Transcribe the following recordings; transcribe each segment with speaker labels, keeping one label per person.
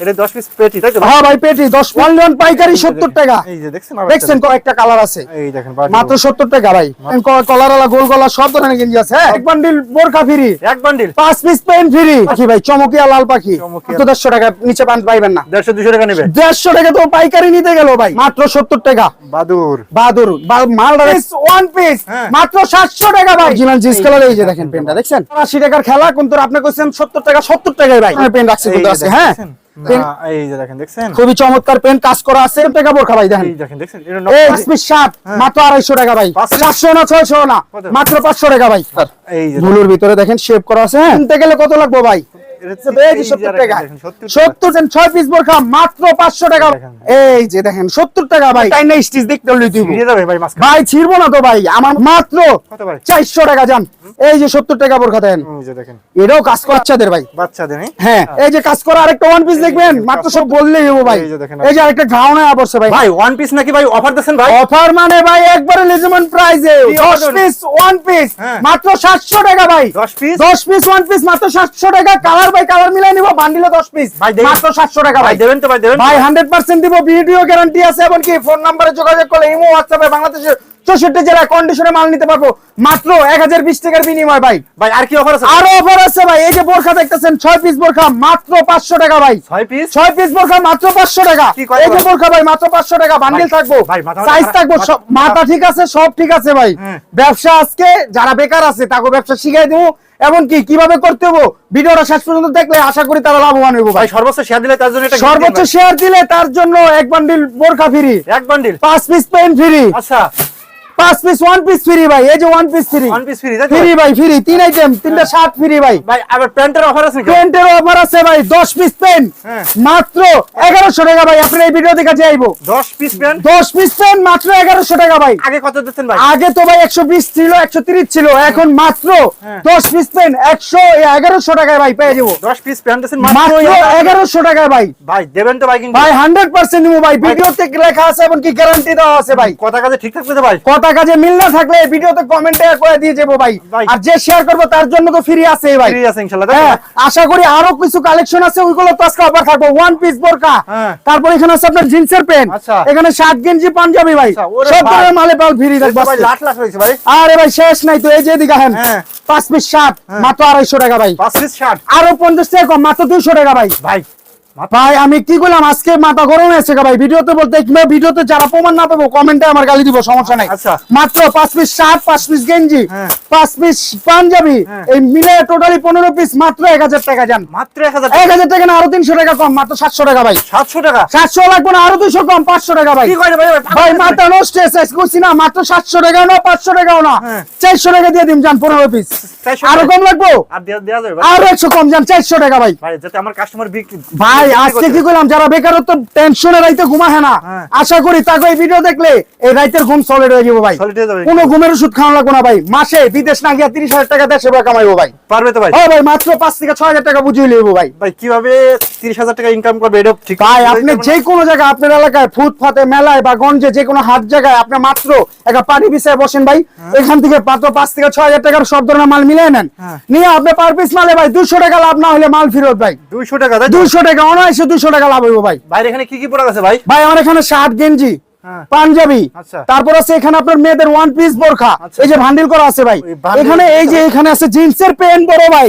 Speaker 1: এটা 10 পিস পেটি তাই তো?
Speaker 2: হ্যাঁ ভাই পেটি পাইকারি সত্তর টাকা।
Speaker 1: এই যে দেখছেন
Speaker 2: দেখছেন কয়েকটা কালার আছে।
Speaker 1: এই দেখেন
Speaker 2: মাত্র সত্তর টাকা ভাই। কলার গোল গলা সব ধরনের গেঞ্জি আছে হ্যাঁ? এক বান্ডিল বোরখা ফ্রি
Speaker 1: এক বান্ডিল
Speaker 2: পাঁচ পিস পেন ফ্রি পাখি ভাই চমকিয়া লাল পাখি।
Speaker 1: চমকিয়া।
Speaker 2: মাত্র দেড়শো টাকা নিচে পান পাইবেন না।
Speaker 1: 150 200 টাকা নেবে?
Speaker 2: দেড়শো টাকা তো পাইকারি নিতে গেল ভাই মাত্র সত্তর টাকা।
Speaker 1: বাদুর।
Speaker 2: বাহাদুর বা- মাল ওয়ান পিস
Speaker 1: হ্যাঁ।
Speaker 2: মাত্র সাতশো টাকা ভাই। জিন্স কালার এই যে দেখেন পেনটা দেখছেন? আশি টাকার খেলা কিন্তু আপনি কইছেন সত্তর টাকা সত্তর টাকায় ভাই। পেন রাখছি কিন্তু আছে। হ্যাঁ।
Speaker 1: এই যে দেখেন দেখছেন?
Speaker 2: খুবই চমৎকার পেন কাজ করা আছে। টাকা বোরখা ভাই দেখেন।
Speaker 1: দেখেন দেখছেন?
Speaker 2: এই
Speaker 1: নকশা-
Speaker 2: শার্ট মাত্র আড়াইশো টাকা ভাই। চারশো না ছয়শো না মাত্র পাঁচশো টাকা ভাই।
Speaker 1: এই যে
Speaker 2: ভিতরে দেখেন শেপ করা আছে হ্যাঁ। কিনতে গেলে কত লাগবে ভাই?
Speaker 1: এটা
Speaker 2: এই যে
Speaker 1: এই যে
Speaker 2: 70
Speaker 1: আরেকটা
Speaker 2: টাকা।
Speaker 1: দেখেন, 70 টাকা।
Speaker 2: সত্তর সেন্ট ছয় পিস বোরখা মাত্র পাঁচশো টাকা। এই যে দেখেন সত্তর টাকা ভাই। তাই না স্টিচ দেখতে
Speaker 1: ভাই
Speaker 2: ছিড়বো না তো ভাই। আমার মাত্র চারশো টাকা যান। এই যে সত্তর টাকা বোরখা দেন।
Speaker 1: এই যে দেখেন।
Speaker 2: এটাও কাজ করা বাচ্চাদের ভাই।
Speaker 1: বাচ্চাদের হ্যাঁ?
Speaker 2: এই যে কাজ করা আরেকটা ওয়ান পিস দেখবেন। মাত্র সব বললেই হব ভাই।
Speaker 1: এই যে দেখেন।
Speaker 2: এই যে আরেকটা গাউনে পড়ছে ভাই।
Speaker 1: ভাই ওয়ান পিস নাকি ভাই অফার ভাই?
Speaker 2: অফার মানে ভাই একবারে লিজমেন্ট প্রাইসে
Speaker 1: কি
Speaker 2: 10 পিস ওয়ান পিস। মাত্র 700 টাকা ভাই।
Speaker 1: 10 piece?
Speaker 2: 10 পিস ওয়ান পিস মাত্র 700 টাকা। কালার বাই কালার মিলাই নিব বান্ডিলে 10 পিস
Speaker 1: ভাই?
Speaker 2: মাত্র 700 টাকা
Speaker 1: ভাই।
Speaker 2: ভাই
Speaker 1: দেবেন তো ভাই দেবেন
Speaker 2: ভাই 100% দিব ভিডিও গ্যারান্টি আছে এমনকি ফোন নম্বরে যোগাযোগ করলে ইমো হোয়াটসঅ্যাপে বাংলাদেশের 64 জেলায় কন্ডিশনে মাল নিতে পারব। মাত্র 1020 টাকার বিনিময় ভাই।
Speaker 1: ভাই আর কি অফার আছে?
Speaker 2: আরও অফার আছে ভাই। এই যে বোরখা দেখতেছেন 6 পিস বোরখা মাত্র 500 টাকা ভাই।
Speaker 1: 6 পিস
Speaker 2: ছয় পিস বোরখা মাত্র পাঁচশো টাকা। এই যে বোরখা ভাই মাত্র পাঁচশো টাকা। বান্ডিল থাকব। সাইজ থাকব
Speaker 1: মাথা-
Speaker 2: ঠিক আছে সব ঠিক আছে ভাই।
Speaker 1: হ্যাঁ।
Speaker 2: ব্যবসা আজকে যারা বেকার আছে তাকে ব্যবসা শিখাই দেবো। এমনকি কীভাবে করতে হব ভিডিওটা শেষ পর্যন্ত দেখলে আশা করি তারা লাভবান হইব
Speaker 1: ভাই। সর্বোচ্চ শেয়ার দিলে তার জন্য
Speaker 2: সর্বোচ্চ শেয়ার দিলে তার জন্য এক বান্ডিল বোরখা ফ্রি
Speaker 1: এক বান্ডিল
Speaker 2: পাঁচ পিস পেন ফ্রি
Speaker 1: আচ্ছা।
Speaker 2: পাঁচ পিস ওয়ান পিস ফ্রি ভাই এই যে one piece free
Speaker 1: one piece free
Speaker 2: free ভাই ফ্রি তিন আইটেম তিনটা শার্ট ফ্রি ভাই।
Speaker 1: ভাই আবার প্যান্টের অফার আছে নাকি?
Speaker 2: পেন্টের অফার আছে ভাই দশ পিস পেন
Speaker 1: হ্যাঁ।
Speaker 2: মাত্র এগারোশো টাকা ভাই আপনি এই ভিডিও যাইবো।
Speaker 1: 10 পিস প্যান্ট
Speaker 2: দশ পিস পেন মাত্র এগারোশো টাকা ভাই।
Speaker 1: আগে কত দিচ্ছেন ভাই?
Speaker 2: আগে তো ভাই একশো বিশ ছিল একশো তিরিশ ছিল এখন মাত্র
Speaker 1: হ্যাঁ।
Speaker 2: দশ পিস পেন একশো এগারোশো টাকায় ভাই পেয়ে যাব।
Speaker 1: 10 পিস প্যান্ট
Speaker 2: মাত্র
Speaker 1: মাত্র
Speaker 2: এগারোশো টাকায় ভাই।
Speaker 1: ভাই দেবেন তো ভাই কিন্তু।
Speaker 2: ভাই হান্ড্রেড পার্সেন্ট নিবো ভাই ভিডিওতে লেখা আছে এমনকি গ্যারান্টি দেওয়া আছে ভাই।
Speaker 1: কথা কাছে ঠিক থাকবে তো ভাই?
Speaker 2: কথা কাজে মিল না থাকলে এই ভিডিওতে কমেন্টে করে দিয়ে যাব ভাই। আর যে শেয়ার করব তার জন্য তো ফ্রি আছে ভাই।
Speaker 1: ফ্রি আছে ইনশাআল্লাহ
Speaker 2: হ্যাঁ আশা করি আরও কিছু কালেকশন আছে ওইগুলো তো আজকে অফার থাকব। ওয়ান পিস বোরকা।
Speaker 1: হ্যাঁ।
Speaker 2: তারপর এখানে আছে আপনার জিন্সের প্যান্ট।
Speaker 1: আচ্ছা।
Speaker 2: এখানে শার্ট গেঞ্জি পাঞ্জাবি ভাই।
Speaker 1: আচ্ছা,
Speaker 2: সব। ধরনের মালে পাল ফ্রি থাকবে
Speaker 1: ভাই। লাখ লাখ হয়েছে ভাই।
Speaker 2: আরে ভাই শেষ নাই তো এই যে হেন
Speaker 1: হ্যাঁ।
Speaker 2: পাঁচ পিস শার্ট মাত্র আড়াইশো টাকা ভাই।
Speaker 1: পাঁচ পিস শার্ট
Speaker 2: আরও পঞ্চাশ টাকা কম মাত্র দুইশো টাকা ভাই।
Speaker 1: ভাই
Speaker 2: ভাই আমি কি বললাম আজকে মাথা গরম হয়েছে ভাই। ভিডিওতে বলতে কিংবা ভিডিওতে যারা প্রমাণ না পাবো কমেন্টে আমার গালি দিব সমস্যা নাই।
Speaker 1: আচ্ছা।
Speaker 2: মাত্র পাঁচ পিস শার্ট পাঁচ পিস গেঞ্জি
Speaker 1: হ্যাঁ।
Speaker 2: পাঁচ পিস পাঞ্জাবি
Speaker 1: হ্যাঁ।
Speaker 2: এই মিলে টোটালি পনেরো পিস মাত্র এক হাজার টাকা যান।
Speaker 1: মাত্র 1000
Speaker 2: এক হাজার টাকা না আরও তিনশো টাকা কম মাত্র সাতশো টাকা ভাই।
Speaker 1: 700 টাকা?
Speaker 2: সাতশো লাগবে না আরও দুইশো কম পাঁচশো টাকা ভাই।
Speaker 1: ভাই?
Speaker 2: ভাই মাথা নষ্ট হয়েছে করছি না মাত্র সাতশো টাকা না পাঁচশো টাকাও না।
Speaker 1: হ্যাঁ।
Speaker 2: চারশো টাকা দিয়ে দিন যান পনেরো পিস আরও কম লাগবো?
Speaker 1: আর ভাই।
Speaker 2: একশো কম যান চারশো টাকা ভাই।
Speaker 1: ভাই যাতে আমার কাস্টমার বিক্রি
Speaker 2: ভাই আজকে কি করলাম যারা বেকারত্ব টেনশনে রাইতে ঘুমায় না
Speaker 1: হ্যাঁ।
Speaker 2: আশা করি তাকে এই ভিডিও দেখলে এই রাইতের ঘুম সলিড হয়ে যাব ভাই। কোনো ঘুমের ওষুধ খাওয়া লাগবে না ভাই। মাসে বিদেশ না গিয়া তিরিশ হাজার টাকা দেশে কামাইবো ভাই।
Speaker 1: পারবে তো ভাই?
Speaker 2: ও ভাই মাত্র পাঁচ থেকে ছয় হাজার টাকা বুঝিয়ে ভাই।
Speaker 1: ভাই কীভাবে 30000 টাকা ইনকাম করবে এটা ঠিক
Speaker 2: ভাই আপনি যে কোনো জায়গায় আপনার এলাকায় ফুটপাতে মেলায় বা গঞ্জে যে কোনো হাট জায়গায় আপনি মাত্র একটা পানি বিছায় বসেন ভাই। এখান থেকে মাত্র পাঁচ থেকে ছয় হাজার টাকার সব ধরনের মাল মিলিয়ে নেন।
Speaker 1: হ্যাঁ।
Speaker 2: নিয়ে আপনি পার পিস মালে ভাই দুশো টাকা লাভ না হলে মাল ফেরত ভাই।
Speaker 1: 200 টাকা?
Speaker 2: দুশো টাকা অনায়াসে দুশো টাকা লাভ হইব ভাই।
Speaker 1: ভাই এখানে কি কি প্রোডাক্ট আছে ভাই?
Speaker 2: ভাই আমার এখানে শার্ট গেঞ্জি
Speaker 1: হ্যাঁ।
Speaker 2: পাঞ্জাবি।
Speaker 1: আচ্ছা।
Speaker 2: তারপর আছে এখানে আপনার মেয়েদের ওয়ান পিস বোরখা।
Speaker 1: আচ্ছা।
Speaker 2: এই যে ভান্ডিল করা আছে ভাই। এখানে এই যে এখানে আছে জিন্সের পেন বড় ভাই।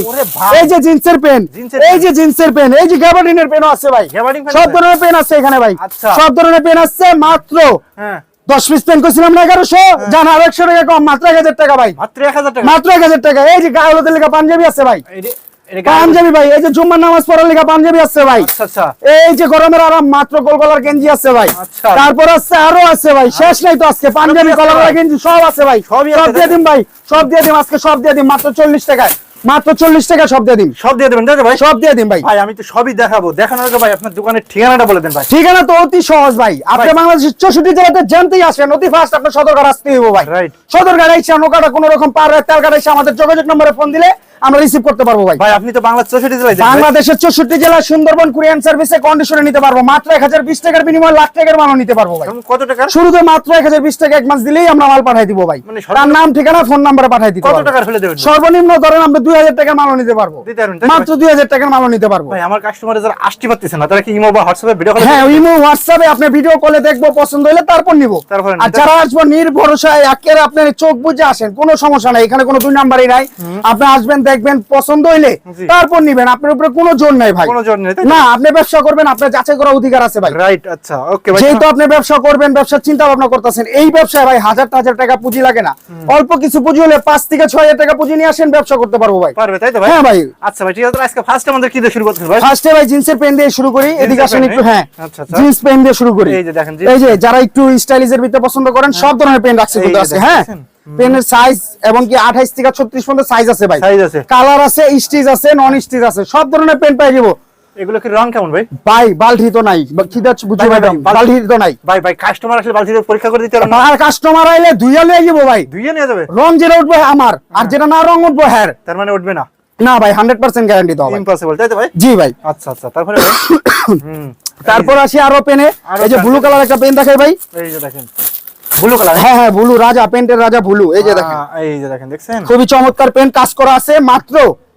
Speaker 2: এই যে জিন্সের পেন এই
Speaker 1: পেন।
Speaker 2: যে জিন্সের পেন এই যে গ্যাবার্ডিনের পেনও আছে ভাই। সব ধরনের পেন আছে এখানে ভাই।
Speaker 1: আচ্ছা।
Speaker 2: সব ধরনের পেন আছে মাত্র
Speaker 1: হ্যাঁ।
Speaker 2: দশ পিস পেন করছিলাম না এগারোশো। জান আর একশো টাকা কম মাত্র এক হাজার টাকা ভাই।
Speaker 1: মাত্র 1000 টাকা।
Speaker 2: মাত্র এক হাজার টাকা। এই যে গায়ে হলুদের লেখা পাঞ্জাবি আছে ভাই। পাঞ্জাবি ভাই এই যে জুম্মার নামাজ পড়ার লেখা পাঞ্জাবি আছে ভাই।
Speaker 1: আচ্ছা আচ্ছা।
Speaker 2: এই যে গরমের আরাম মাত্র গোল গলার গেঞ্জি আছে ভাই।
Speaker 1: আচ্ছা।
Speaker 2: তারপর আছে আরও আছে ভাই শেষ নাই তো আজকে পাঞ্জাবি কলার গেঞ্জি সব আছে ভাই।
Speaker 1: সবই
Speaker 2: সব দিয়ে দিন ভাই সব দিয়ে দিন আজকে সব দিয়ে দিন মাত্র চল্লিশ টাকায়। মাত্র চল্লিশ টাকা সব দিয়ে দিন
Speaker 1: সব দিয়ে দেবেন ভাই?
Speaker 2: সব দিয়ে দিন ভাই।
Speaker 1: ভাই আমি তো সবই দেখাবো। দেখানোর আগে ভাই আপনার দোকানের ঠিকানাটা বলে দেন ভাই।
Speaker 2: ঠিকানা তো অতি সহজ ভাই। আপনি
Speaker 1: ভাই।
Speaker 2: বাংলাদেশের চৌষট্টি জেলাতে জানতেই আসেন অতি ফার্স্ট আপনার সদরঘাট আসতে হইব ভাই।
Speaker 1: Right.
Speaker 2: সদরঘাট এসে নৌকাটা কোনো রকম পার এসে আমাদের যোগাযোগ নম্বরে ফোন দিলে আমরা রিসিভ করতে পারব ভাই।
Speaker 1: ভাই আপনি তো
Speaker 2: বাংলাদেশের চৌষট্টি জেলা সুন্দরবন কুরিয়ান সার্ভিসে কন্ডিশনে নিতে পারব। মাত্র এক হাজার বিশ টাকার বিনিময়ে লাখ টাকার মালও নিতে পারব ভাই।
Speaker 1: কত টাকার
Speaker 2: শুরুতে মাত্র এক হাজার বিশ টাকা এক মাস দিলেই আমরা মাল পাঠাই দিব ভাই।
Speaker 1: মানে
Speaker 2: তার নাম ঠিকানা ফোন নাম্বারে পাঠাই দিতে
Speaker 1: কত। টাকার হলে দেবেন?
Speaker 2: সর্বনিম্ন ধরেন আমরা দুই হাজার টাকার মালও নিতে পারব। মাত্র দুই হাজার টাকার মালও নিতে পারব।
Speaker 1: ভাই আমার কাস্টমার যারা আসতে পারতেছে না তারা কি ইমো বা হোয়াটসঅ্যাপে ভিডিও কল
Speaker 2: হ্যাঁ ইমো হোয়াটসঅ্যাপে আপনি ভিডিও কলে দেখব পছন্দ হলে তারপর নিব। আর যারা আসব নির্ভরসায় একের আপনার চোখ বুঝে আসেন কোনো সমস্যা নাই এখানে কোনো দুই নাম্বারই নাই। আপনি আসবেন দেখবেন পছন্দ হইলে তারপর নিবেন। আপনার উপরে কোনো জোর নাই ভাই।
Speaker 1: কোনো জোর নেই
Speaker 2: না আপনি ব্যবসা করবেন আপনার যাচাই করার অধিকার আছে ভাই।
Speaker 1: রাইট আচ্ছা ওকে ভাই।
Speaker 2: যেহেতু আপনি ব্যবসা করবেন ব্যবসার চিন্তা ভাবনা করতেছেন এই ব্যবসায় ভাই হাজার হাজার টাকা পুঁজি লাগে না। অল্প কিছু পুঁজি হলে পাঁচ থেকে ছয় হাজার টাকা পুঁজি নিয়ে আসেন ব্যবসা করতে পারব ভাই।
Speaker 1: পারবে তাই তো ভাই?
Speaker 2: হ্যাঁ ভাই।
Speaker 1: আচ্ছা ভাই ঠিক আছে আজকে ফার্স্ট আমাদের কি দিয়ে শুরু করতে ভাই?
Speaker 2: ফার্স্টে ভাই জিন্সের প্যান্ট দিয়ে শুরু করি এদিকে আসেন একটু হ্যাঁ।
Speaker 1: আচ্ছা, আচ্ছা।
Speaker 2: জিন্স প্যান্ট দিয়ে শুরু করি।
Speaker 1: এই যে দেখেন,
Speaker 2: এই যে যারা একটু স্টাইলিশের ভিতরে পছন্দ করেন সব ধরনের প্যান্ট রাখছে কিন্তু আছে হ্যাঁ। প্যান্টের সাইজ এবং কি 28 থেকে 36 পর্যন্ত সাইজ আছে ভাই।
Speaker 1: সাইজ আছে।
Speaker 2: কালার আছে স্টিচ আছে নন স্টিচ আছে সব ধরনের প্যান্ট পাই যাব
Speaker 1: এগুলো কি রং কেমন ভাই?
Speaker 2: ভাই তো নাই।
Speaker 1: ভাই,
Speaker 2: তো নাই।
Speaker 1: কাস্টমার আসলে বালতি পরীক্ষা করে দিতে না।
Speaker 2: আর কাস্টমার আইলে যাব ভাই।
Speaker 1: দুইয়ে নিয়ে যাবে?
Speaker 2: রং যেটা উঠবে আমার আর যেটা না রং উঠবো হ্যার।
Speaker 1: তার মানে উঠবে না?
Speaker 2: না ভাই হান্ড্রেড পার্সেন্ট গ্যারান্টি দাও ভাই।
Speaker 1: ইম্পসিবল তাই তো ভাই?
Speaker 2: জি ভাই।
Speaker 1: আচ্ছা আচ্ছা তারপরে ভাই?
Speaker 2: তারপর আসি আরও পেনে এই যে ব্লু কালার একটা পেন দেখাই ভাই।
Speaker 1: এই যে দেখেন। Blue colour.
Speaker 2: হ্যাঁ হ্যাঁ ব্লু রাজা পেন্টের রাজা ব্লু এই যে দেখেন।
Speaker 1: এই যে দেখেন দেখছেন?
Speaker 2: খুবই চমৎকার পেন কাজ করা আছে মাত্র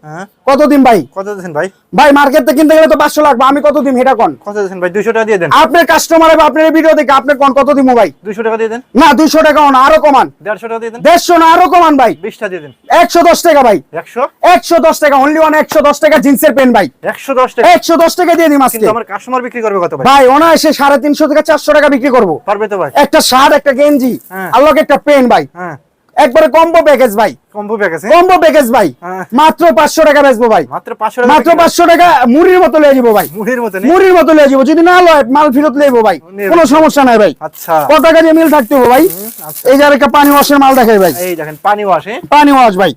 Speaker 1: হ্যাঁ?
Speaker 2: কতদিন ভাই?
Speaker 1: কত দিয়েছেন ভাই?
Speaker 2: ভাই মার্কেট থেকে কিনতে গেলে তো পাঁচশো লাগবে আমি কত দিন এটা কোন?
Speaker 1: কত দিয়েছেন ভাই? দুইশো টাকা দিয়ে দেন।
Speaker 2: আপনার কাস্টমার বা আপনার ভিডিও দেখে আপনি কোন কত দিব ভাই?
Speaker 1: দুইশো টাকা দিয়ে দেন।
Speaker 2: না দুইশো টাকা না আরও কমান।
Speaker 1: দেড়শো টাকা দিয়ে দেন।
Speaker 2: দেড়শো না আরও কমান ভাই।
Speaker 1: বিশটা দিয়ে দেন।
Speaker 2: একশো দশ টাকা ভাই।
Speaker 1: একশো?
Speaker 2: একশো টাকা অনলি ওয়ান একশো দশ টাকা জিন্সের পেন ভাই।
Speaker 1: একশো দশ টাকা।
Speaker 2: একশো দশ টাকা দিয়ে দিম আজকে।
Speaker 1: কিন্তু আমার কাস্টমার বিক্রি করবে কত ভাই?
Speaker 2: ভাই অনায়াসে সাড়ে তিনশো থেকে চারশো টাকা বিক্রি করব।
Speaker 1: পারবে তো ভাই।
Speaker 2: একটা শার্ট একটা গেঞ্জি
Speaker 1: হ্যাঁ।
Speaker 2: আল্লাহকে একটা পেন ভাই।
Speaker 1: হ্যাঁ।
Speaker 2: একবারে কম্বো প্যাকেজ ভাই।
Speaker 1: কম্বো আছে
Speaker 2: কম্বো প্যাকেজ ভাই।
Speaker 1: হ্যাঁ।
Speaker 2: মাত্র পাঁচশো টাকা বেচবো ভাই।
Speaker 1: মাত্র পাঁচশো টাকা
Speaker 2: মাত্র
Speaker 1: বিক্রি
Speaker 2: পাঁচশো টাকা মুড়ির মতো লিয়ে যাব ভাই।
Speaker 1: মুড়ির মতো
Speaker 2: মুড়ির মতো যাব যদি না লয় মাল ফেরত লিয়ে ভাই। কোনো সমস্যা নাই ভাই।
Speaker 1: আচ্ছা।
Speaker 2: কত টাকা দিয়ে মিল থাকতে হবে ভাই?
Speaker 1: আচ্ছা।
Speaker 2: এই যে আরেকটা পানি ওয়াশের মাল দেখাই ভাই।
Speaker 1: এই দেখেন
Speaker 2: পানি ওয়াশ ভাই।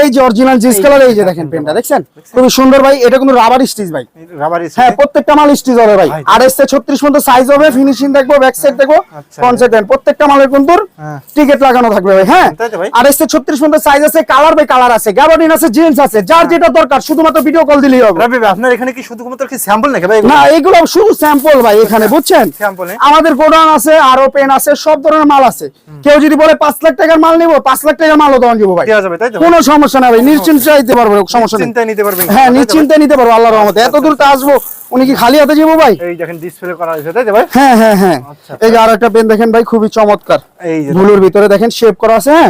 Speaker 2: এই যে অরিজিনাল জিন্স কালার এই যে
Speaker 1: দেখেন
Speaker 2: পেনটা দেখছেন? খুবই সুন্দর ভাই। এটা কিন্তু রাবার স্টিচ ভাই।
Speaker 1: রাবার
Speaker 2: হ্যাঁ প্রত্যেকটা মাল স্টিচ হবে ভাই।
Speaker 1: ভাই।
Speaker 2: আড়াইশ থেকে ছত্রিশ পর্যন্ত সাইজ হবে ফিনিশিং দেখব ব্যাক সাইড দেখব
Speaker 1: আচ্ছা।
Speaker 2: ফ্রন্ট সাইড দেখেন প্রত্যেকটা মালের কিন্তু
Speaker 1: হ্যাঁ।
Speaker 2: টিকেট লাগানো থাকবে ভাই। হ্যাঁ?
Speaker 1: তাই তো ভাই।
Speaker 2: আড়াইশ থেকে ছত্রিশ পর্যন্ত সাইজ আছে কালার বাই কালার আছে গ্যাবার্ডিন আছে জিন্স আছে যার যেটা দরকার শুধুমাত্র ভিডিও কল দিলেই হবে।
Speaker 1: রবি ভাই আপনার এখানে কি শুধুমাত্র কি স্যাম্পল নাকি ভাই
Speaker 2: না এগুলো শুধু স্যাম্পল ভাই এখানে বুঝছেন?
Speaker 1: হ্যাঁ?
Speaker 2: আমাদের গোডাউন আছে আরও পেন আছে সব ধরনের মাল আছে। কেউ যদি বলে পাঁচ লাখ টাকার মাল নিবো পাঁচ লাখ টাকার মালও ভাই।
Speaker 1: যাবে তাই
Speaker 2: কোনো সমস্যা নাই ভাই নিশ্চিন্তে দিতে পারব সমস্যা নেই।
Speaker 1: চিন্তায় নিতে পারবেন।
Speaker 2: হ্যাঁ নিশ্চিন্তে নিতে পারব আল্লাহর রহমতে। এত দূর তো আসব উনি কি খালি হাতে যাব ভাই?
Speaker 1: এই দেখেন ডিসপ্লে করা আছে তাই তো ভাই?
Speaker 2: হ্যাঁ হ্যাঁ হ্যাঁ।
Speaker 1: আচ্ছা।
Speaker 2: এই যে আরও একটা পেন দেখেন ভাই খুবই চমৎকার।
Speaker 1: এই যে
Speaker 2: ভিতরে দেখেন শেপ করা আছে হ্যাঁ?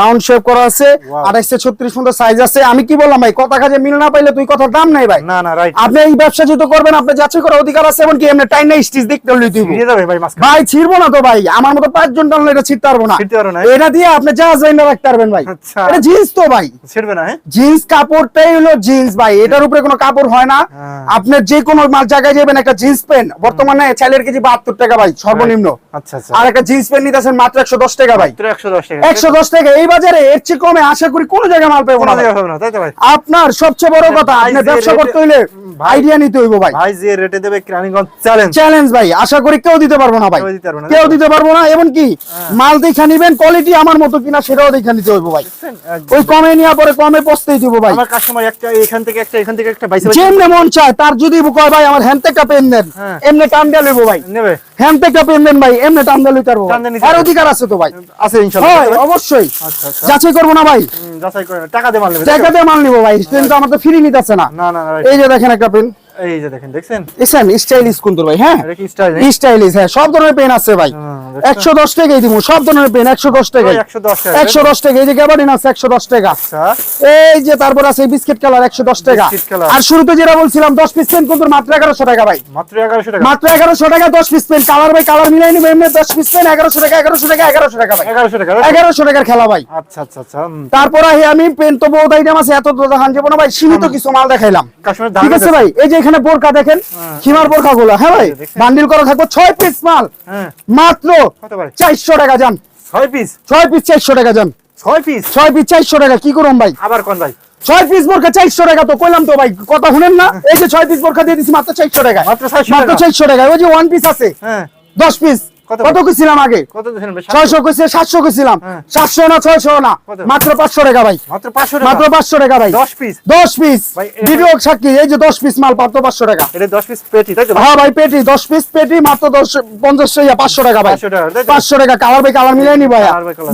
Speaker 2: রাউন্ড শেপ করা আছে. আঠাইশ ছত্রিশ পর্যন্ত সাইজ আছে। আমি কি বললাম ভাই কথা কাজে মিল না পাইলে তুই কথার দাম নাই ভাই।
Speaker 1: না না রাইট
Speaker 2: আপনি এই ব্যবসা যেহেতু করবেন আপনি যাচাই করার অধিকার আছে এমনকি এমনি টাইম নাই স্টিচ দেখতে হলে তুই
Speaker 1: ভাই
Speaker 2: ছিড়বো না তো ভাই। আমার মতো পাঁচজন টানলে এটা ছিড়তে পারব না।
Speaker 1: না?
Speaker 2: এটা দিয়ে আপনি জাহাজ বাইন্দা রাখতে পারবেন ভাই।
Speaker 1: আচ্ছা।
Speaker 2: এটা জিন্স তো ভাই।
Speaker 1: ছিড়বে না হ্যাঁ?
Speaker 2: জিন্স কাপড়টাই হলো জিন্স ভাই। এটার উপরে কোনো কাপড় হয় না।
Speaker 1: হ্যাঁ।
Speaker 2: আপনার যে কোনো মাল জায়গায় যাবেন একটা জিন্স প্যান্ট বর্তমানে চালের কেজি বাহাত্তর টাকা ভাই সর্বনিম্ন।
Speaker 1: আচ্ছা আচ্ছা।
Speaker 2: আর একটা জিন্স প্যান্ট নিতেছেন মাত্র একশো দশ টাকা ভাই।
Speaker 1: একশো দশ টাকা।
Speaker 2: একশো দশ টাকা। এই বাজারে এর চেয়ে কমে আশা করি কোনো জায়গায় মাল পাবো না ভাই।
Speaker 1: ভাই।
Speaker 2: আপনার সবচেয়ে বড় কথা আপনি ব্যবসা করতে হইলে আইডিয়া নিতে হইব ভাই।
Speaker 1: ভাই যে রেটে দেবে রানীগঞ্জ চ্যালেঞ্জ
Speaker 2: চ্যালেঞ্জ ভাই আশা করি কেউ দিতে পারব না ভাই।
Speaker 1: কেউ দিতে পারবে না,
Speaker 2: কেউ
Speaker 1: তাই তো?
Speaker 2: দিতে পারব না এবং কি মাল দেখা নিবেন কোয়ালিটি আমার মতো কিনা সেটাও দেখা নিতে হইব ভাই। ওই কমে নিয়ে পরে কমে পস্তেই দিব ভাই।
Speaker 1: আমার কাস্টমার একটা এখান থেকে একটা এখান থেকে একটা বাইসে
Speaker 2: যেমনে মন চায় তার যদি কয় ভাই আমার হ্যান্ড থেকে পেন দেন
Speaker 1: হ্যাঁ।
Speaker 2: এমনি টান দিয়ে লইবো ভাই।
Speaker 1: নেবে?
Speaker 2: হ্যান্ড থেকে পেন দেন ভাই এমনি টান পারব আর অধিকার আছে তো ভাই।
Speaker 1: আছে ইনশাআল্লাহ
Speaker 2: হয়? অবশ্যই।
Speaker 1: আচ্ছা আচ্ছা।
Speaker 2: যাচাই করব না ভাই।
Speaker 1: যাচাই করে টাকা দিয়ে মাল নেবে
Speaker 2: টাকা দিয়ে মাল নিবো ভাই। কিন্তু আমার তো ফ্রি নিতেছে না।
Speaker 1: না না না
Speaker 2: এই যে দেখেন একটা পেন
Speaker 1: এই যে দেখেন দেখছেন?
Speaker 2: ইসেন স্টাইলিশ কুন্দর ভাই হ্যাঁ?
Speaker 1: এটা কি স্টাইল
Speaker 2: স্টাইলিশ হ্যাঁ সব ধরনের পেন আছে ভাই।
Speaker 1: হুম, দেখছেন?
Speaker 2: একশো দশ টাকাই দিব সব ধরনের পেন একশো দশ টাকাই।
Speaker 1: একশো দশ টাকা
Speaker 2: টাকা এই যে গ্যাবার্ডিন আছে একশো দশ টাকা।
Speaker 1: আচ্ছা।
Speaker 2: এই যে তারপর আছে বিস্কিট কালার একশো দশ টাকা। আর শুরুতে যেটা বলছিলাম দশ পিস পেন কিন্তু মাত্র এগারোশো টাকা ভাই।
Speaker 1: মাত্র এগারোশো টাকা।
Speaker 2: মাত্র পিস পেন কালার ভাই কালার মিলাই নিবে এমনি দশ পিস পেন টাকা টাকা টাকা ভাই।
Speaker 1: টাকা
Speaker 2: টাকার খেলা ভাই।
Speaker 1: আচ্ছা আচ্ছা আচ্ছা
Speaker 2: তারপর আহি আমি পেন তো বহুত আইটেম আছে এত তো দেখান যাব না ভাই সীমিত কিছু মাল দেখাইলাম। ঠিক আছে ভাই এই যে এখানে বোরকা দেখেন সীমার বোরকা গুলো হ্যাঁ ভাই? বান্ডিল করা থাকব ছয় পিস মাল।
Speaker 1: হ্যাঁ।
Speaker 2: মাত্র চারশো টাকা যান।
Speaker 1: ছয় পিস
Speaker 2: ছয় পিস চারশো টাকা যান।
Speaker 1: ছয় পিস
Speaker 2: ছয় পিস চারশো টাকা কি করুন ভাই?
Speaker 1: আবার কোন ভাই?
Speaker 2: ছয় পিস বোরখা চারশো টাকা তো কইলাম তো ভাই কথা শুনেন না? এই যে ছয় পিস বোরখা দিয়ে দিচ্ছি মাত্র চারশো টাকা
Speaker 1: মাত্র 400 টাকা।
Speaker 2: চারশো টাকা ওই যে ওয়ান পিস আছে।
Speaker 1: হ্যাঁ।
Speaker 2: দশ পিস
Speaker 1: কত
Speaker 2: কইছিলাম আগে?
Speaker 1: কত ভাই?
Speaker 2: ছয়শো কইছে সাতশো কইছিলাম।
Speaker 1: হ্যাঁ।
Speaker 2: সাতশো না ছয়শো না? মাত্র পাঁচশো টাকা ভাই।
Speaker 1: মাত্র পাঁচশো
Speaker 2: মাত্র
Speaker 1: টাকা
Speaker 2: পাঁচশো টাকা ভাই।
Speaker 1: দশ পিস?
Speaker 2: দশ পিস। ভিডিও সাক্ষী এই যে দশ পিস মাল মাত্র পাঁচশো টাকা।
Speaker 1: এটা দশ পিস পেটি তাই তো?
Speaker 2: হ্যাঁ ভাই পেটি দশ পিস পেটি মাত্র দশ পঞ্চাশ ইয়া পাঁচশো টাকা ভাই।
Speaker 1: 500 টাকা,
Speaker 2: কালার ভাই কালার মিলাই নি ভাই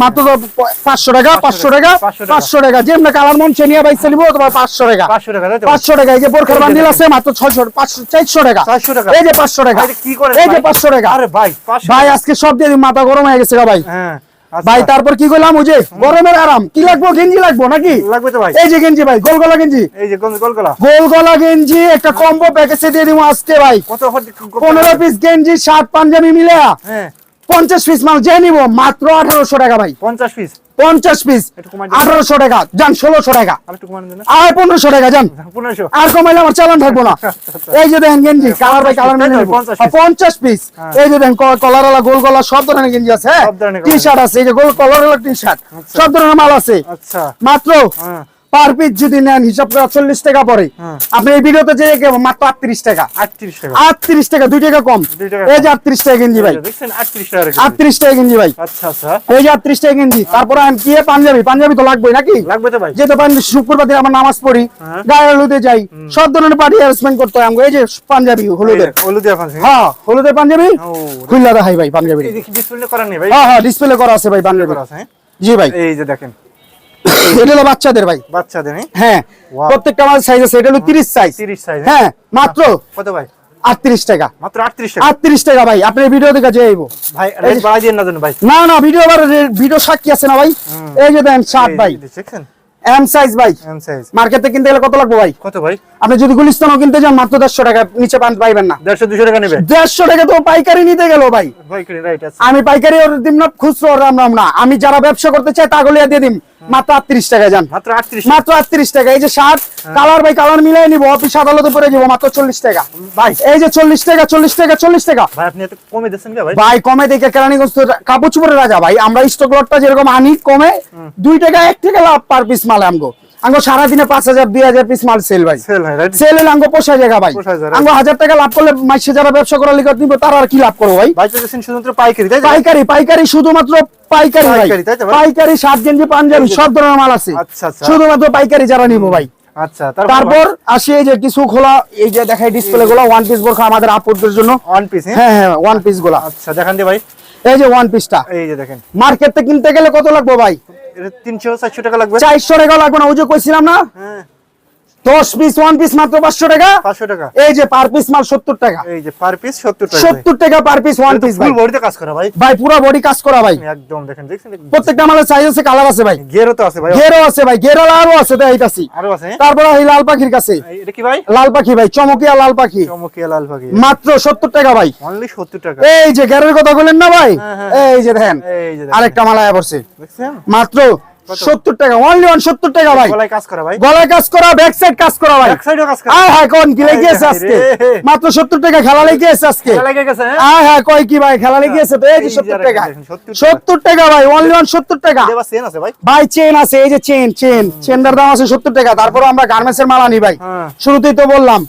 Speaker 2: মাত্র তো প- পাঁচশো টাকা পাঁচশো টাকা
Speaker 1: 500 টাকা।
Speaker 2: যেমন কালার মন সে ভাই চলিব তোমার পাঁচশো টাকা।
Speaker 1: পাঁচশো টাকা তাই তো? ভাই?
Speaker 2: পাঁচশো টাকা এই যে বোরখার বান্ডিল আছে মাত্র ছয়শো পাঁচশো চারশো টাকা।
Speaker 1: 400 টাকা।
Speaker 2: এই যে পাঁচশো টাকা।
Speaker 1: ভাই, এটা কি করেন
Speaker 2: এই যে
Speaker 1: ভাই?
Speaker 2: পাঁচশো টাকা।
Speaker 1: আরে ভাই পাঁচশো
Speaker 2: ভাই আজকে সব দিয়ে মাথা গরম হয়ে গেছে ভাই।
Speaker 1: হ্যাঁ আচ্ছা।
Speaker 2: ভাই তারপর কি করলাম ওই যে গরমের আরাম কি লাগবো গেঞ্জি লাগবো নাকি?
Speaker 1: লাগবে তো ভাই।
Speaker 2: এই যে গেঞ্জি ভাই গোল গলা গেঞ্জি।
Speaker 1: এই যে গোল গোলগলা।
Speaker 2: গোল গলা গেঞ্জি একটা কম্বো প্যাকেজে দিয়ে দিব আজকে ভাই।
Speaker 1: কত
Speaker 2: পনেরো পিস গেঞ্জি শার্ট পাঞ্জাবি মিলে
Speaker 1: হ্যাঁ।
Speaker 2: পঞ্চাশ পিস মাল যে নিব মাত্র আঠারোশো টাকা ভাই।
Speaker 1: পঞ্চাশ পিস
Speaker 2: পঞ্চাশ পিস। আঠারোশো টাকা যান ষোলোশো টাকা।
Speaker 1: আর একটু কমানো দেন।
Speaker 2: আর পনেরোশো টাকা যান। আর কমাইলে আমার চালান থাকব না। এই যে দেখেন গেঞ্জি কালার বাই কালার মেনে নেব।
Speaker 1: 50
Speaker 2: পঞ্চাশ পিস
Speaker 1: হ্যাঁ।
Speaker 2: এই যে দেখেন কলার ওলা গোল গলা সব ধরনের গেঞ্জি আছে হ্যাঁ? টি শার্ট আছে এই যে গোল কলার ওলা টি শার্ট
Speaker 1: আচ্ছা।
Speaker 2: সব ধরনের মাল আছে।
Speaker 1: আচ্ছা।
Speaker 2: মাত্র
Speaker 1: হ্যাঁ।
Speaker 2: পার পিস যদি নেন হিসাব করে চল্লিশ টাকা পরে
Speaker 1: হ্যাঁ।
Speaker 2: আপনি এই ভিডিওতে যে মাত্র আটত্রিশ টাকা।
Speaker 1: আটত্রিশ টাকা।
Speaker 2: আটত্রিশ টাকা দুই টাকা কম। এই যে আটত্রিশ টাকা গেঞ্জি ভাই।
Speaker 1: আটত্রিশ টাকা
Speaker 2: গেঞ্জি ভাই।
Speaker 1: আচ্ছা আচ্ছা।
Speaker 2: এই যে আটত্রিশ টাকা গেঞ্জি তারপরে কি পাঞ্জাবি? পাঞ্জাবি তো লাগবেই নাকি?
Speaker 1: লাগবে তো ভাই।
Speaker 2: শুক্রবার দিন আমরা নামাজ পড়ি
Speaker 1: হ্যাঁ।
Speaker 2: গায়ে হলুদে যাই। সব ধরনের পার্টি অ্যারেঞ্জমেন্ট করতে হয় আমাকে। এই যে পাঞ্জাবি হলুদের। হ্যাঁ হলুদের পাঞ্জাবি? খুললা দেখাই ভাই পাঞ্জাবি
Speaker 1: ডিসপ্লে করা নেই ভাই।
Speaker 2: হ্যাঁ হ্যাঁ ডিসপ্লে করা আছে ভাই পাঞ্জাবি
Speaker 1: হ্যাঁ?
Speaker 2: জি ভাই।
Speaker 1: এই যে দেখেন।
Speaker 2: এটা হলো বাচ্চাদের ভাই।
Speaker 1: বাচ্চাদের হ্যাঁ?
Speaker 2: হ্যাঁ প্রত্যেকটা আমার সাইজ আছে এটা হলো তিরিশ সাইজ
Speaker 1: 30 সাইজ
Speaker 2: হ্যাঁ? মাত্র
Speaker 1: কত ভাই?
Speaker 2: আটত্রিশ টাকা।
Speaker 1: মাত্র আটত্রিশ টাকা?
Speaker 2: আটত্রিশ টাকা ভাই আপনি ভিডিও দেখে যে আইবো।
Speaker 1: ভাই রেট বাড়াই দিয়ে না দেন ভাই।
Speaker 2: না না ভিডিও আবার ভিডিও সাক্ষী আছে না ভাই? এই যে দেন শার্ট ভাই।
Speaker 1: এই
Speaker 2: এম সাইজ ভাই।
Speaker 1: এম সাইজ
Speaker 2: মার্কেটে কিনতে গেলে কত লাগবে ভাই?
Speaker 1: কত ভাই?
Speaker 2: আপনি যদি গুলিস্তানও কিনতে যান মাত্র দেড়শো টাকা নিচে পান পাইবেন না।
Speaker 1: টাকা নেবে?
Speaker 2: টাকা তো পাইকারি নিতে গেল ভাই।
Speaker 1: ভাই রাইট আছে।
Speaker 2: আমি পাইকারি ওর দিম না খুচরো রাম রাম না। আমি যারা ব্যবসা করতে চাই তাগুলিয়া দিয়ে দিম। মাত্র আটত্রিশ টাকা যান।
Speaker 1: মাত্র আটত্রিশ
Speaker 2: মাত্র আটত্রিশ টাকা। এই যে শার্ট কালার বাই কালার মিলাই নিবো। অফিস আদালতে পরে যাব মাত্র চল্লিশ টাকা।
Speaker 1: ভাই।
Speaker 2: এই যে চল্লিশ টাকা চল্লিশ টাকা চল্লিশ টাকা।
Speaker 1: ভাই আপনি কমে দিচ্ছেন ভাই?
Speaker 2: ভাই কমে দেখে কেরানীগঞ্জ কাপড় চুপড়ে রাজা ভাই। আমরা স্টক লটটা যেরকম আনি কমে দুই টাকা এক টাকা লাভ পার পিস মালে আমগো। আমগো সারাদিনে পাঁচ হাজার দুই হাজার পিস মাল সেল ভাই।
Speaker 1: সেল
Speaker 2: হলে আমগো পোষায় জায়গা ভাই। হাজার টাকা লাভ করলে মাসে যারা ব্যবসা করার নিবে তারা আর কি লাভ করব ভাই?
Speaker 1: শুধুমাত্র পাইকারি তাই
Speaker 2: পাইকারি পাইকারি শুধুমাত্র পাইকারি ভাই।
Speaker 1: পাইকারি, তাই তো
Speaker 2: পাইকারি শার্ট গেঞ্জি পাঞ্জাবি সব ধরনের মাল আছে।
Speaker 1: আচ্ছা, আচ্ছা।
Speaker 2: শুধুমাত্র পাইকারি যারা নিবো ভাই।
Speaker 1: আচ্ছা
Speaker 2: তারপর? আসি এই যে কিছু খোলা এই যে দেখাই ডিসপ্লে গুলো ওয়ান পিস বোরখা আমাদের আপুদের জন্য।
Speaker 1: ওয়ান পিস
Speaker 2: হ্যাঁ? হ্যাঁ ওয়ান পিসগুলা।
Speaker 1: আচ্ছা দেখান ভাই।
Speaker 2: এই যে ওয়ান পিসটা
Speaker 1: এই যে দেখেন।
Speaker 2: মার্কেটে কিনতে গেলে কত লাগবে ভাই?
Speaker 1: এটা তিনশো চারশো টাকা লাগবে।
Speaker 2: চারশো টাকা লাগবে না ওই যে কইছিলাম না?
Speaker 1: হ্যাঁ।
Speaker 2: দশ পিস ওয়ান পিস মাত্র পাঁচশো টাকা?
Speaker 1: পাঁচশো টাকা।
Speaker 2: এই যে পার পিস মাল সত্তর টাকা।
Speaker 1: এই যে পার পিস সত্তর টাকা
Speaker 2: সত্তর টাকা per piece one piece
Speaker 1: full বডিতে কাজ করা ভাই।
Speaker 2: ভাই পুরো বডি কাজ করা ভাই।
Speaker 1: একদম দেখেন দেখছেন?
Speaker 2: প্রত্যেকটা মালের সাইজ আছে কালার আছে ভাই।
Speaker 1: গেরও তো আছে ভাই।
Speaker 2: গেরো আছে ভাই গেরো আরও আছে এইটাছি
Speaker 1: আরও আছে?
Speaker 2: তারপরে এই লাল পাখির কাছে।
Speaker 1: এটা কি ভাই?
Speaker 2: লাল পাখি ভাই চমকিয়া লাল পাখি।
Speaker 1: চমকিয়া লাল পাখি।
Speaker 2: মাত্র সত্তর টাকা ভাই।
Speaker 1: অনলি সত্তর টাকা।
Speaker 2: এই যে গ্যারের কথা বললেন না ভাই?
Speaker 1: হ্যাঁ, হ্যাঁ।
Speaker 2: এই যে দেখেন
Speaker 1: এই যে দেখেন।
Speaker 2: আরেকটা মালায় পড়ছে।
Speaker 1: দেখছেন?
Speaker 2: মাত্র সত্তর টাকা অনলি ওয়ান সত্তর টাকা ভাই।
Speaker 1: গলায় কাজ করা ভাই?
Speaker 2: গলায় কাজ করা ব্যাক সাইড কাজ করা ভাই।
Speaker 1: এক সাইডেও কাজ করা।
Speaker 2: আয় হ্যাঁ কোন কি আজকে? মাত্র সত্তর টাকা খেলা আজকে।
Speaker 1: খেলা হ্যাঁ?
Speaker 2: আয় হ্যাঁ কয় কি ভাই খেলা লেগেছে তো? এই যে
Speaker 1: এই যে
Speaker 2: সত্তর
Speaker 1: আরেকটা
Speaker 2: টাকা।
Speaker 1: 70 টাকা।
Speaker 2: ভাই অনলি ওয়ান সত্তর টাকা।
Speaker 1: এবার সেন আছে ভাই।
Speaker 2: ভাই চেন আছে এই যে চেন চেন চেনটার দাম আছে সত্তর টাকা। তারপর আমরা গার্মেন্টস এর মাল আনি ভাই।
Speaker 1: হ্যাঁ।
Speaker 2: শুরুতেই তো বললাম।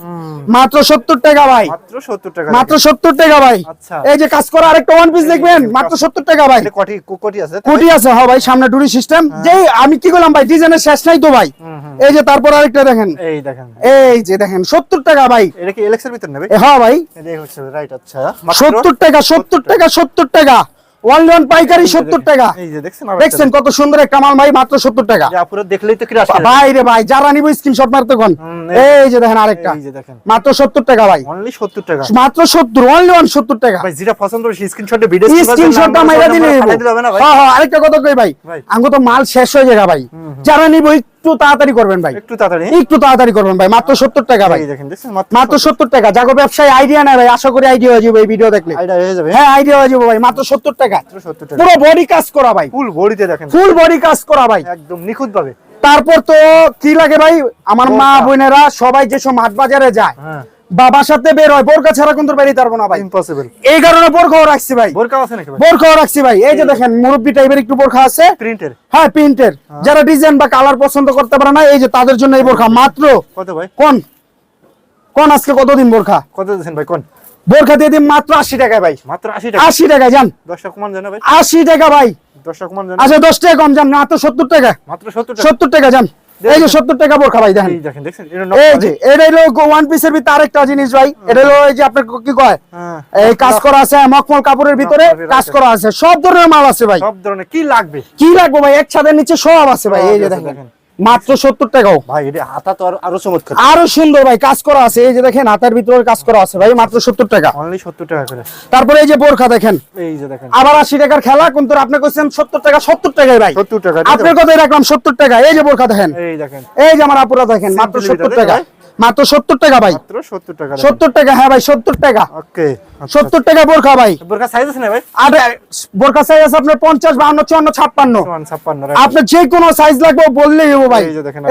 Speaker 2: মাত্র সত্তর টাকা ভাই।
Speaker 1: মাত্র সত্তর টাকা।
Speaker 2: মাত্র সত্তর টাকা ভাই।
Speaker 1: আচ্ছা।
Speaker 2: এই যে কাজ করা আরেকটা ওয়ান পিস দেখবেন। মাত্র সত্তর টাকা ভাই।
Speaker 1: কটি কোটি আছে?
Speaker 2: কোটি আছে? হ্যাঁ ভাই সামনে ডুরি সিস্টেম যে আমি কি করলাম ভাই? ডিজাইনের শেষ নাই তো ভাই। এই যে তারপর আরেকটা দেখেন।
Speaker 1: এই দেখেন।
Speaker 2: এই যে দেখেন সত্তর টাকা ভাই।
Speaker 1: এটা কি এলেক্সের ভিতর নেবে
Speaker 2: হ্যাঁ ভাই।
Speaker 1: এটাই হচ্ছে রাইট আচ্ছা।
Speaker 2: সত্তর টাকা সত্তর টাকা সত্তর টাকা। ওয়ান পাইকারি সত্তর টাকা।
Speaker 1: এই যে দেখছেন
Speaker 2: দেখছেন কত সুন্দর একটা মাল ভাই মাত্র সত্তর টাকা।
Speaker 1: যা দেখলেই তো ক্রাশ
Speaker 2: ভাই রে ভাই যারা নিব স্ক্রিনশট মারতে কোন এই যে দেখেন আরেকটা।
Speaker 1: এই যে দেখেন।
Speaker 2: মাত্র সত্তর টাকা ভাই।
Speaker 1: অনলি টাকা।
Speaker 2: মাত্র সত্তর অনলি ওয়ান সত্তর টাকা।
Speaker 1: ভাই যেটা পছন্দ হবে স্ক্রিনশটে ভিডিও
Speaker 2: স্ক্রিনশটটা মাইরা দিলে
Speaker 1: দিলে হবে না ভাই?
Speaker 2: হ্যাঁ হ্যাঁ আরেকটা কথা কই ভাই?
Speaker 1: ভাই।
Speaker 2: আঙ্গো তো মাল শেষ হয়ে যায় ভাই। যারা নিব একটু তাড়াতাড়ি করবেন ভাই।
Speaker 1: একটু তাড়াতাড়ি?
Speaker 2: একটু তাড়াতাড়ি করবেন ভাই মাত্র সত্তর টাকা ভাই।
Speaker 1: দেখেন
Speaker 2: মাত্র সত্তর। টাকা। যাগো ব্যবসায় আইডিয়া নাই ভাই আশা করি আইডিয়া হয়ে যাবে এই ভিডিও দেখলে।
Speaker 1: আইডিয়া হয়ে যাবে?
Speaker 2: হ্যাঁ আইডিয়া হয়ে যাবে ভাই মাত্র সত্তর টাকা।
Speaker 1: মাত্র সত্তর টাকা।
Speaker 2: পুরো বডি কাজ করা ভাই।
Speaker 1: ফুল বডিতে দেখেন।
Speaker 2: ফুল বডি কাজ করা ভাই।
Speaker 1: একদম নিখুঁত ভাবে
Speaker 2: তারপর তো কি লাগে ভাই? আমার মা বোনেরা সবাই যেসব হাট বাজারে যায়
Speaker 1: হ্যাঁ
Speaker 2: বাবার সাথে বের হয়। বোরকা ছাড়া কিন্তু বেরিয়ে পারব না ভাই।
Speaker 1: ইম্পসিবল
Speaker 2: এই কারণে বোরখাও রাখছি ভাই।
Speaker 1: বোরকা আছে নাকি ভাই?
Speaker 2: বোরখাও রাখছি ভাই। এই যে দেখেন মুরব্বি টাইপের একটু বোরখা আছে।
Speaker 1: প্রিন্টের
Speaker 2: হ্যাঁ প্রিন্টের যারা ডিজাইন বা কালার পছন্দ করতে পারে না এই যে তাদের জন্য এই বোরখা। মাত্র
Speaker 1: কত ভাই?
Speaker 2: কোন? কোন আজকে কতদিন বোরখা?
Speaker 1: কত দিচ্ছেন ভাই কোন?
Speaker 2: বোরখা দিয়ে দিন মাত্র আশি টাকা ভাই।
Speaker 1: মাত্র আশি টাকা?
Speaker 2: আশি টাকা যান
Speaker 1: দশটা কমান জানা ভাই?
Speaker 2: আশি টাকা ভাই।
Speaker 1: দশটা কমান জানা?
Speaker 2: আচ্ছা দশ টাকা কম যান না তো সত্তর টাকা।
Speaker 1: মাত্র সত্তর টাকা।
Speaker 2: সত্তর টাকা যান এই যে সত্তর টাকা বোরখা ভাই দেখেন।
Speaker 1: দেখেন দেখছেন
Speaker 2: এই যে এটা হলো ওয়ান পিসের ভিতরে আরেকটা জিনিস ভাই এটা হলো এই যে আপনার কি কয়?
Speaker 1: হ্যাঁ।
Speaker 2: এই কাজ করা। আছে মকমল কাপড়ের ভিতরে কাজ করা আছে সব ধরনের মাল আছে ভাই।
Speaker 1: সব ধরনের কি লাগবে?
Speaker 2: কি লাগবে ভাই? এক ছাদের নিচে সব আছে ভাই এই যে দেখেন। মাত্র সত্তর টাকাও
Speaker 1: ভাই এটা হাতা তো আরো- চমৎকার।
Speaker 2: আরও সুন্দর ভাই কাজ করা আছে। এই যে দেখেন হাতার ভিতরে কাজ করা আছে ভাই মাত্র সত্তর টাকা।
Speaker 1: অনলি সত্তর টাকা করে।
Speaker 2: তারপরে এই যে বোরখা দেখেন
Speaker 1: এই যে দেখেন।
Speaker 2: আবার আশি টাকার খেলা কিন্তু আপনি কইছেন সত্তর টাকা সত্তর টাকায় ভাই।
Speaker 1: সত্তর টাকা
Speaker 2: আপনার কথাই রাখলাম সত্তর টাকা। এই যে বোরখা দেখেন
Speaker 1: এই দেখেন।
Speaker 2: এই যে আমার আপুরা দেখেন মাত্র সত্তর টাকা? মাত্র সত্তর টাকা ভাই।
Speaker 1: মাত্র সত্তর টাকা
Speaker 2: হ্যাঁ ভাই সত্তর টাকা।
Speaker 1: ওকে
Speaker 2: সত্তর টাকা বোরখা ভাই।
Speaker 1: বোরকা সাইজ আছে না ভাই?
Speaker 2: আর বোরখা সাইজ আছে আপনার পঞ্চাশ বাহান্ন চুয়ান্ন ছাপ্পান্ন।
Speaker 1: ওয়ান ছাপ্পান্ন
Speaker 2: আপনার যে কোনো সাইজ লাগবে বললেই হব ভাই।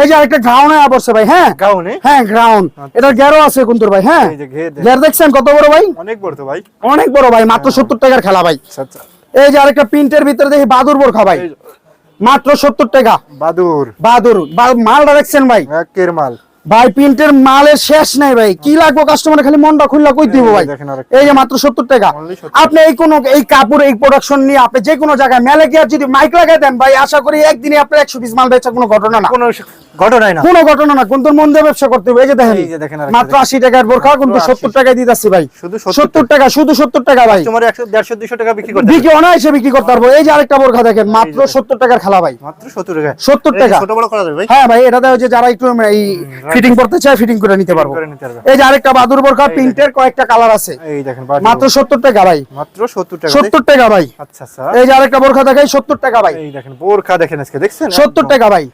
Speaker 1: এই যে
Speaker 2: আরেকটা গ্রাউন্ডে আবরছে ভাই হ্যাঁ? হ্যাঁ গ্রাউন্ড এটা গ্যারো আছে কুন্তুর ভাই হ্যাঁ?
Speaker 1: এই যে ঘের
Speaker 2: দেখছেন কত বড় ভাই?
Speaker 1: অনেক বড় তো ভাই।
Speaker 2: অনেক বড় ভাই মাত্র সত্তর টাকার খেলা ভাই।
Speaker 1: আচ্ছা আচ্ছা।
Speaker 2: এই যে আরেকটা প্রিন্টের ভিতরে দেখি বাদুর বোরখা ভাই। মাত্র সত্তর টাকা।
Speaker 1: বাদুর।
Speaker 2: বাদুর। মালটা দেখছেন ভাই।
Speaker 1: একের মাল।
Speaker 2: ভাই প্রিন্টের মালের শেষ নাই ভাই। কি লাগবে কাস্টমার খালি মনটা খুললা কই দিব ভাই? এই যে মাত্র সত্তর টাকা। আপনি এই কোন এই কাপড় এই প্রোডাকশন নিয়ে আপনি যে কোনো জায়গায় মেলে গিয়ে যদি মাইক লাগাই দেন ভাই আশা করি একদিনে আপনার একশো পিস মাল বেচার কোনো ঘটনা না।
Speaker 1: কোনো ঘটনাই না।
Speaker 2: কোনো ঘটনা না। কিন্তু মন দিয়ে ব্যবসা করতে হবে। এই যে দেখেন
Speaker 1: এই যে দেখেন
Speaker 2: মাত্র আশি টাকার বোরখা কিন্তু
Speaker 1: 80
Speaker 2: সত্তর টাকায় দিতেছি ভাই।
Speaker 1: শুধু 70
Speaker 2: সত্তর টাকা। শুধু সত্তর টাকা ভাই।
Speaker 1: তোমার একশো দেড়শো দুশো টাকা বিক্রি করতে
Speaker 2: বিক্রি অনায়াসে বিক্রি করতে পারব। এই যে আরেকটা বোরখা দেখেন মাত্র সত্তর টাকার খেলা ভাই।
Speaker 1: মাত্র সত্তর টাকা।
Speaker 2: 70 টাকা।
Speaker 1: ছোট বড় করা যাবে ভাই।
Speaker 2: হ্যাঁ ভাই এটাতে হচ্ছে যারা একটু এই ফিটিং করতে চাই ফিটিং করে নিতে পারব। এই যে আরেকটা বাদুর বোরখা প্রিন্টের কয়েকটা কালার আছে।
Speaker 1: এই দেখেন
Speaker 2: মাত্র সত্তর টাকা ভাই
Speaker 1: মাত্র সত্তর টাকা
Speaker 2: সত্তর টাকা ভাই
Speaker 1: আচ্ছা আচ্ছা।
Speaker 2: এই যে আরেকটা বোরখা দেখাই সত্তর টাকা ভাই
Speaker 1: এই দেখেন বোরখা দেখেন আজকে দেখছেন?
Speaker 2: সত্তর টাকা ভাই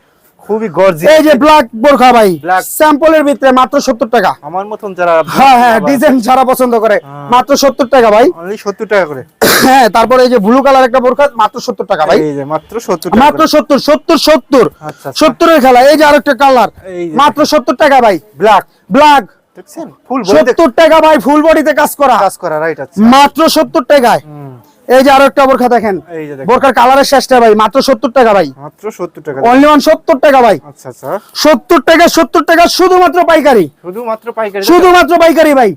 Speaker 1: খুবই গর্জি
Speaker 2: এই যে ব্ল্যাক বোরখা ভাই স্যাম্পলের ভিতরে মাত্র সত্তর টাকা।
Speaker 1: আমার মতন যারা
Speaker 2: হ্যাঁ হ্যাঁ ডিজাইন যারা পছন্দ করে মাত্র সত্তর টাকা ভাই।
Speaker 1: অনলি সত্তর টাকা করে।
Speaker 2: হ্যাঁ তারপরে এই যে ব্লু কালার একটা বোরখা মাত্র সত্তর টাকা ভাই।
Speaker 1: এই যে মাত্র সত্তর টাকা
Speaker 2: মাত্র সত্তর সত্তর সত্তর।
Speaker 1: আচ্ছা, আচ্ছা।
Speaker 2: সত্তরের খেলা এই যে আরেকটা কালার মাত্র সত্তর টাকা ভাই।
Speaker 1: ব্ল্যাক
Speaker 2: ব্ল্যাক
Speaker 1: দেখছেন? ফুল বডি
Speaker 2: সত্তর টাকা ভাই ফুল বডিতে কাজ করা।
Speaker 1: কাজ করা রাইট আচ্ছা।
Speaker 2: মাত্র সত্তর টাকায়।
Speaker 1: হুম,
Speaker 2: এই যে আরও একটা বোরখা দেখেন। বোরখার কালারের শেষটা ভাই মাত্র সত্তর টাকা ভাই।
Speaker 1: মাত্র সত্তর টাকা।
Speaker 2: অনলি ওয়ান সত্তর টাকা ভাই।
Speaker 1: আচ্ছা আচ্ছা।
Speaker 2: সত্তর টাকা সত্তর টাকা শুধুমাত্র পাইকারি।
Speaker 1: শুধুমাত্র পাইকারি।
Speaker 2: শুধুমাত্র পাইকারি ভাই।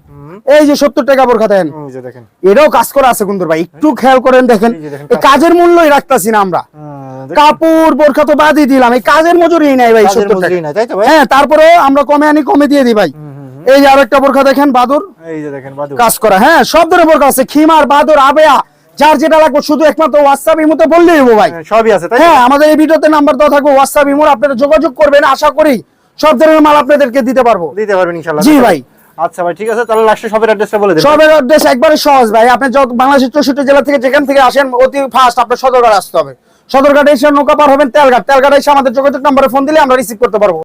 Speaker 2: এই যে সত্তর টাকা বোরখা দেখেন।
Speaker 1: এই যে দেখেন।
Speaker 2: এটাও কাজ করা আছে কুন্দর ভাই একটু খেয়াল করেন দেখেন।
Speaker 1: এই
Speaker 2: কাজের মূল্যই রাখতাছি না আমরা।
Speaker 1: হুম,
Speaker 2: কাপড় বোরখা তো বাদই দিলাম এই কাজের মজুরি নাই ভাই সত্তর টাকা।
Speaker 1: নাই, তাই তো ভাই?
Speaker 2: হ্যাঁ তারপরে আমরা কমে আনি কমে দিয়ে দিই ভাই। এই যে আরেকটা বোরখা দেখেন বাদুর।
Speaker 1: এই যে দেখেন বাদু
Speaker 2: কাজ করা হ্যাঁ সব ধরনের বোরখা আছে। খিমার বাদুর আবেয়া। যার যেটা লাগবে শুধু একমাত্র হোয়াটসঅ্যাপ ইমোতে বললেই হব ভাই।
Speaker 1: হ্যাঁ, সবই আছে তাই
Speaker 2: হ্যাঁ আমাদের এই ভিডিওতে নাম্বার দেওয়া থাকবে হোয়াটসঅ্যাপ ইমোর আপনারা যোগাযোগ করবেন। আশা করি সব ধরনের মাল আপনাদেরকে দিতে পারব।
Speaker 1: দিতে পারবেন ইনশাআল্লাহ
Speaker 2: জি ভাই।
Speaker 1: আচ্ছা ভাই ঠিক আছে তাহলে লাস্টে সবের অ্যাড্রেসটা বলে দেন।
Speaker 2: সবের অ্যাড্রেস একবারে সহজ ভাই আপনি যত বাংলাদেশের চৌষট্টি জেলা থেকে যেখান থেকে আসেন অতি ফাস্ট আপনার সদরঘাট আসতে হবে। সদরঘাটে এসে নৌকা পার হবেন তেলঘাট। তেলঘাটে এসে আমাদের যোগাযোগ নাম্বারে ফোন দিলে আমরা রিসিভ করতে পারব।